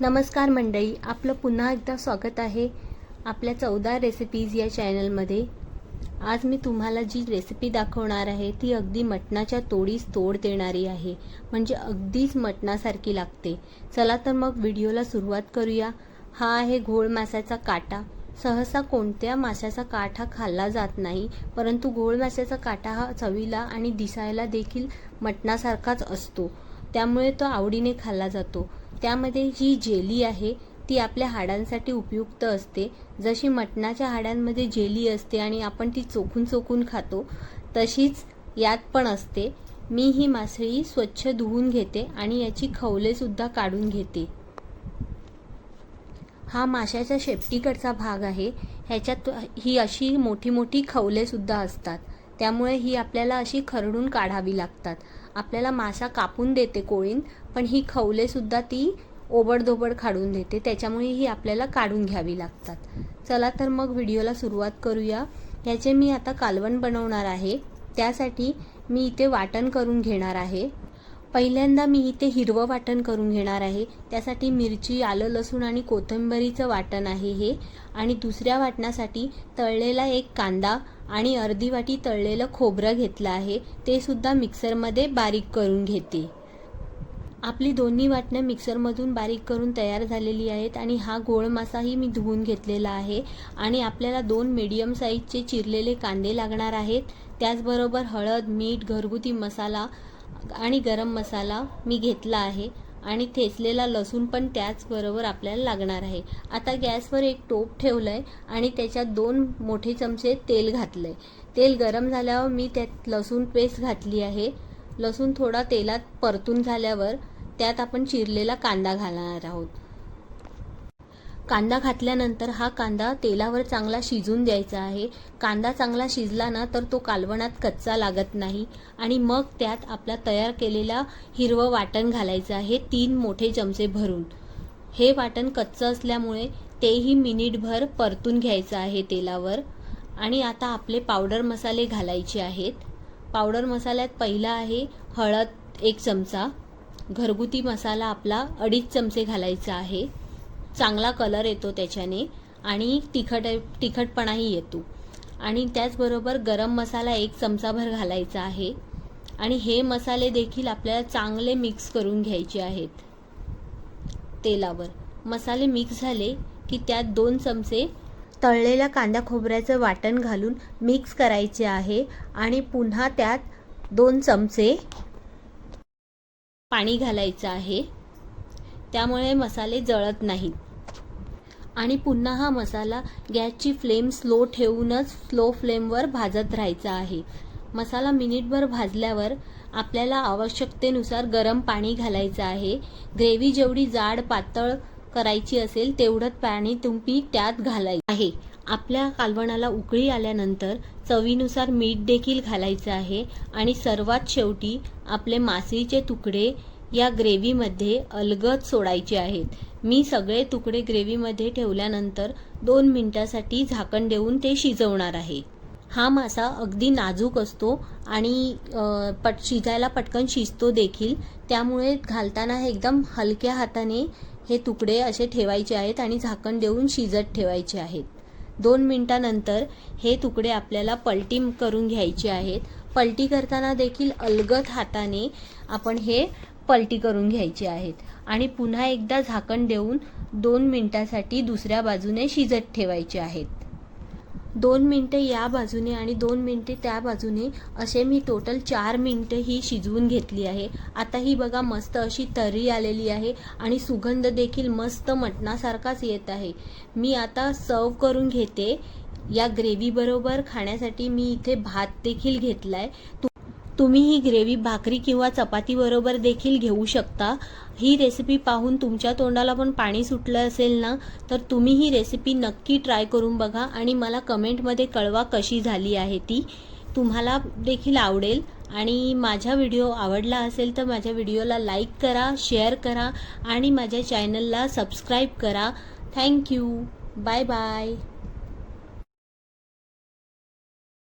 नमस्कार मंडळी आपलं पुन्हा एकदा स्वागत आहे आपल्या चौदा रेसिपीज या चॅनलमध्ये आज मी तुम्हाला जी रेसिपी दाखवणार आहे ती अगदी मटणाच्या तोडीस तोड देणारी आहे. म्हणजे अगदीच मटणासारखी लागते. चला तर मग व्हिडिओला सुरुवात करूया. हा आहे घोळ माशाचा काटा. सहसा कोणत्या माशाचा काठ हा खाल्ला जात नाही परंतु घोळ माशाचा काटा हा चवीला आणि दिसायला देखील मटणासारखाच असतो. त्यामुळे तो आवडीने खाल्ला जातो. त्यामध्ये जी जेली आहे ती आपल्या हाडांसाठी उपयुक्त असते. जशी मटणाच्या हाडांमध्ये जेली असते आणि आपण ती चोखून चोखून खातो तशीच यात पण असते. मी ही मासळी स्वच्छ धुवून घेते आणि याची खवलेसुद्धा काढून घेते. हा माशाच्या शेपटीकडचा भाग आहे. ह्याच्यात ही अशी मोठी मोठी खवलेसुद्धा असतात. त्यामुळे ही आपल्याला अशी खरडून काढावी लागतात. आपल्याला मासा कापून देते कोळीन पण ही खवलेसुद्धा ती ओबडधोबड काढून देते. त्याच्यामुळे ही आपल्याला काढून घ्यावी लागतात. चला तर मग व्हिडिओला सुरुवात करूया. ह्याचे मी आता कालवण बनवणार आहे. त्यासाठी मी इथे वाटण करून घेणार आहे. पहिल्यांदा मी इथे हिरवं वाटण करून घेणार आहे. त्यासाठी मिरची आलं लसूण आणि कोथिंबरीचं वाटण आहे हे. आणि दुसऱ्या वाटणासाठी तळलेला एक कांदा आणि अर्धी वाटी तळलेलं खोबरं घेतलं आहे. ते सुद्धा मिक्सरमध्ये बारीक करून घेते. आपली दोन्ही वाटणं मिक्सरमधून बारीक करून तयार झालेली आहेत आणि हा गोळ मासाही मी धुवून घेतलेला आहे. आणि आपल्याला दोन मीडियम साईजचे चिरलेले कांदे लागणार आहेत. त्याचबरोबर हळद मीठ घरगुती मसाला आणि गरम मसाला मी घेतला आहे आणि ठेचलेला लसूण पण त्याचबरोबर आपल्याला लागणार आहे. आता गॅसवर एक टोप ठेवलं आहे आणि त्याच्यात दोन मोठे चमचे तेल घातलं आहे तेल गरम झाल्यावर मी त्यात लसूण पेस्ट घातली आहे. लसूण थोडा तेलात परतून झाल्यावर त्यात आपण चिरलेला कांदा घालणार आहोत. कांदा घातल्यानंतर हा कांदा तेलावर चांगला शिजून द्यायचा आहे. कांदा चांगला शिजला ना तर तो कालवणात कच्चा लागत नाही. आणि मग त्यात आपला तयार केलेला हिरवं वाटण घालायचं आहे तीन मोठे चमचे भरून. हे वाटण कच्चं असल्यामुळे तेही मिनिटभर परतून घ्यायचं आहे तेलावर. आणि आता आपले पावडर मसाले घालायचे आहेत. पावडर मसाल्यात पहिला आहे हळद एक चमचा. घरगुती मसाला आपला अडीच चमचे घालायचा आहे. चांगला कलर येतो त्याच्याने आणि तिखट तिखटपणाही येतो. आणि त्याचबरोबर गरम मसाला एक चमचाभर घालायचा आहे आणि हे मसाले देखील आपल्याला चांगले मिक्स करून घ्यायचे आहेत तेलावर. मसाले मिक्स झाले की त्यात दोन चमचे तळलेल्या कांदा खोबऱ्याचं वाटण घालून मिक्स करायचे आहे आणि पुन्हा त्यात दोन चमचे पाणी घालायचं आहे. त्यामुळे मसाले जळत नाहीत. आणि पुन्हा हा मसाला गॅसची फ्लेम स्लो ठेवूनच स्लो फ्लेमवर भाजत राहायचा आहे. मसाला मिनिटभर भाजल्यावर आपल्याला आवश्यकतेनुसार गरम पाणी घालायचं आहे. ग्रेव्ही जेवढी जाड पातळ करायची असेल तेवढंच पाणी तुम्ही त्यात घालायचं आहे. आपल्या कालवणाला उकळी आल्यानंतर चवीनुसार मीठ देखील घालायचं आहे आणि सर्वात शेवटी आपले मासळीचे तुकडे या ग्रेव्हीमध्ये अलगद सोडायचे आहेत. मी सगळे तुकडे ग्रेव्हीमध्ये ठेवल्यानंतर दोन मिनटासाठी झाकण देऊन ते शिजवणार आहे. हा मासा अगदी नाजूक असतो आणि पट शिजायला पटकन शिजतो देखील. त्यामुळे घालताना एकदम हलक्या हाताने हे तुकडे असे ठेवायचे आहेत आणि झाकण देऊन शिजत ठेवायचे आहेत. दोन मिनटानंतर हे तुकडे आपल्याला पलटी करून घ्यायचे आहेत. पलटी करताना देखील अलगद हाताने आपण हे पलटी करून घ्यायची आहेत. आणि पुन्हा एकदा झाकण देऊन दोन मिनटासाठी दुसऱ्या बाजूने शिजत ठेवायचे आहेत. दोन मिनटं या बाजूने आणि दोन मिनटे त्या बाजूने असे मी टोटल चार मिनटं ही शिजवून घेतली आहे. आता ही बघा मस्त अशी तरी आलेली आहे आणि सुगंध देखील मस्त मटणासारखाच येत आहे. मी आता सर्व करून घेते. या ग्रेव्हीबरोबर खाण्यासाठी मी इथे भात देखील घेतला आहे तुम्ही ही ग्रेव्ही भाकरी किंवा चपातीबरोबर देखील घेऊ शकता. ही रेसिपी पाहून तुमच्या तोंडाला पण पाणी सुटलं असेल ना तर तुम्ही ही रेसिपी नक्की ट्राय करून बघा आणि मला कमेंटमध्ये कळवा कशी झाली आहे ती. तुम्हाला देखील आवडेल आणि माझा व्हिडिओ आवडला असेल तर माझ्या व्हिडिओला लाईक करा शेअर करा आणि माझ्या चॅनलला सबस्क्राईब करा. Thank you bye bye